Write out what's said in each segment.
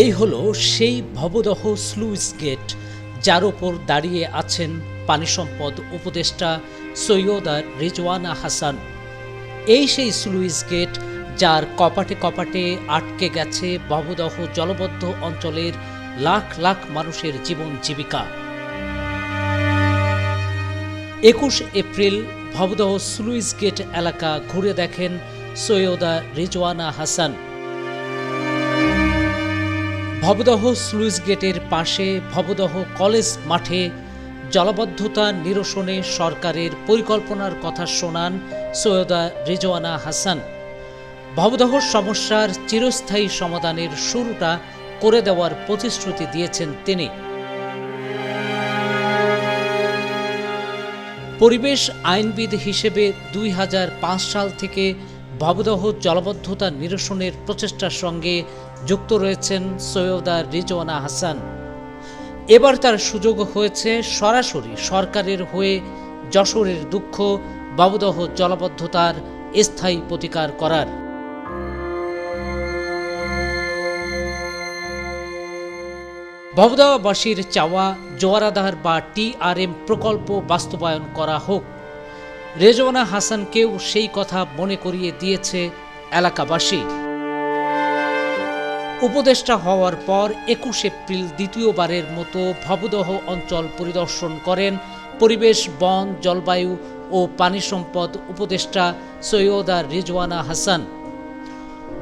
এই হলো সেই ভবদহ স্লুইস গেট যার ওপর দাঁড়িয়ে আছেন পানি সম্পদ উপদেষ্টা সৈয়দা রিজওয়ানা হাসান। এই সেই স্লুইস গেট যার কপাটে কপাটে আটকে গেছে ভবদহ জলবদ্ধ অঞ্চলের লাখ লাখ মানুষের জীবন জীবিকা। একুশ এপ্রিল ভবদহ স্লুইস গেট এলাকা ঘুরে দেখেন সৈয়দা রিজওয়ানা হাসান। ভবদহ স্লুইস গেটের পাশে ভবদহ কলেজ মাঠে জলবদ্ধতা নিরসনে সরকারের পরিকল্পনার কথা শোনান সৈয়দা রিজওয়ানা হাসান। ভবদহ সমস্যার চিরস্থায়ী সমাধানের শুরুটা করে দেওয়ার প্রতিশ্রুতি দিয়েছেন তিনি। পরিবেশ আইনবিদ হিসেবে দুই হাজার পাঁচ সাল থেকে ভবদহ জলবদ্ধতা নিরসনের প্রচেষ্টার সঙ্গে যুক্ত রয়েছেন সৈয়দা রিজওয়ানা হাসান। এবার তার সুযোগ হয়েছে সরাসরি সরকারের হয়ে যশোরের দুঃখ ভবদহ জলবদ্ধতার স্থায়ী প্রতিকার করার। ভবদাবাসীর চাওয়া জোয়ারাদার বা টিআরএম প্রকল্প বাস্তবায়ন করা হোক। রেজওয়ানা হাসানকেও সেই কথা মনে করিয়ে দিয়েছে এলাকাবাসী। উপদেষ্টা হওয়ার পর একুশ এপ্রিল দ্বিতীয়বারের মতো ভবদহ অঞ্চল পরিদর্শন করেন পরিবেশ, বন, জলবায়ু ও পানি সম্পদ উপদেষ্টা সৈয়দা রিজওয়ানা হাসান।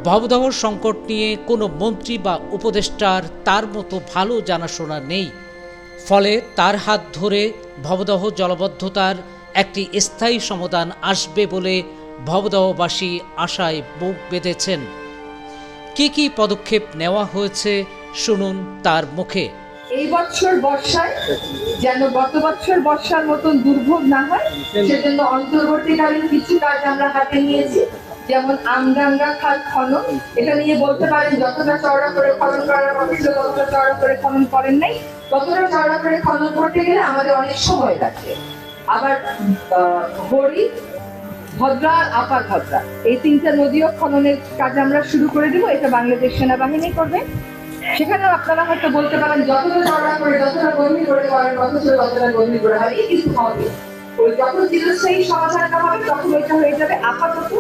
ভবদহ সংকট নিয়ে কোনো মন্ত্রী বা উপদেষ্টার তার মতো ভালো জানাশোনা নেই। ফলে তার হাত ধরে ভবদহ জলবদ্ধতার একটি স্থায়ী সমাধান আসবে বলে ভবদহবাসী আশায় বুক বেঁধেছেন। কি কি পদক্ষেপ নেওয়া হয়েছে শুনুন তার মুখে। এই বছর বর্ষায়, যেন গত বছর বর্ষার মতন দুর্ভোগ না হয়, সেজন্য অন্তর্বর্তীকালীন কিছু কাজ আমরা হাতে নিয়েছি, যেমন আমডাঙ্গা খাল, খনন। এটা নিয়ে বলতে পারেন, যতটা চওড়া করে খনন করার কথা ছিল, ততটা চওড়া করে খনন করেন নাই। ততটা চওড়া করে খনন করতে গেলে আমাদের অনেক সময় লাগবে। আবার হরি, ভদ্রা, আপার ভদ্রা। এই তিনটা নদীও খননের কাজ আমরা শুরু করে দেবো। এটা বাংলাদেশ সেনাবাহিনী করবে। সেখানে আপনারা হয়তো বলতে পারেন, যতটা চড়া করে যতটা গভীর করে কথা ছিল ততটা গভীর করে হবে কিন্তু হবে। ওই যখন চিরস্থায়ী সমাধানটা হবে, তখন ওইটা হয়ে যাবে আপাতত।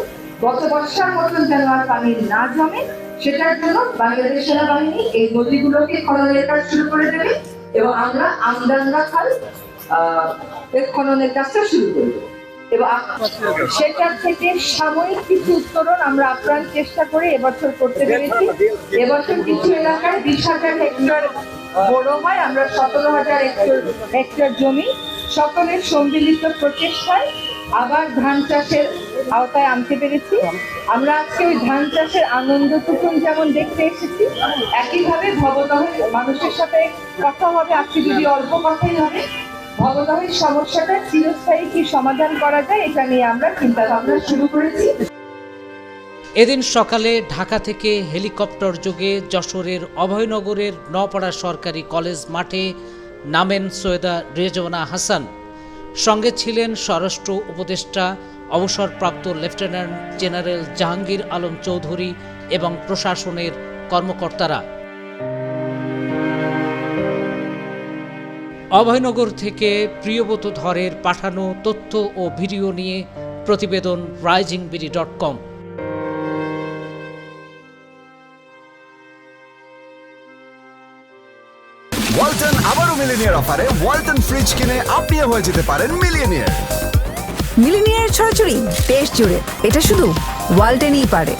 গত বর্ষার মতন যেন আর পানি না জমে, সেটার জন্য বাংলাদেশ সেনাবাহিনী এই নদীগুলোকে খননের কাজ শুরু করে দেবে এবং আমরা আমডাঙ্গা খাল খননের কাজটা শুরু করব। এবং আপ- সেটা থেকে সাময়িক কিছু উত্তরণ আমরা আপ্রাণ চেষ্টা করে এবছর করতে পেরেছি। এবছর কিছু এলাকায় বিশ হাজার হেক্টর বড় হয়, আমরা সতেরো হাজার হেক্টর হেক্টর জমি। সকলের সম্মিলিত প্রচেষ্টায় আবার ধান চাষের আওতায় আনতে পেরেছি। আমরা আজকে ওই ধান চাষের আনন্দ আনন্দটুকুন যেমন দেখতে এসেছি, একইভাবে ভবদহ মানুষের সাথে কথা হবে, আজকে যদি অল্প কথাই হবে ভবদহের সমস্যাটা চিরস্থায়ী কি সমাধান করা যায়, এটা নিয়ে আমরা চিন্তা ভাবনা শুরু করেছি। এদিন সকালে ঢাকা থেকে হেলিকপ্টার যোগে যশোরের অভয়নগরের নপাড়া সরকারি কলেজ মাঠে নামেন সৈয়দা রেজওয়ানা হাসান। সঙ্গে ছিলেন স্বরাষ্ট্র উপদেষ্টা, অবসরপ্রাপ্ত লেফটেন্যান্ট জেনারেল জাহাঙ্গীর আলম চৌধুরী এবং প্রশাসনের কর্মকর্তারা। অভয়নগর থেকে প্রিয়ব্রত ধরের পাঠানো তথ্য ও ভিডিও নিয়ে প্রতিবেদন Rising BD dot com Walton আবারও মিলিনিয়ার অফারে ওয়ালটন ফ্রিজ কিনে আপনিও হয়ে যেতে পারেন মিলিয়নিয়ার মিলিনিয়ার ছড়াছড়ি দেশ জুড়ে এটা শুধু ওয়ালটেনই পারে।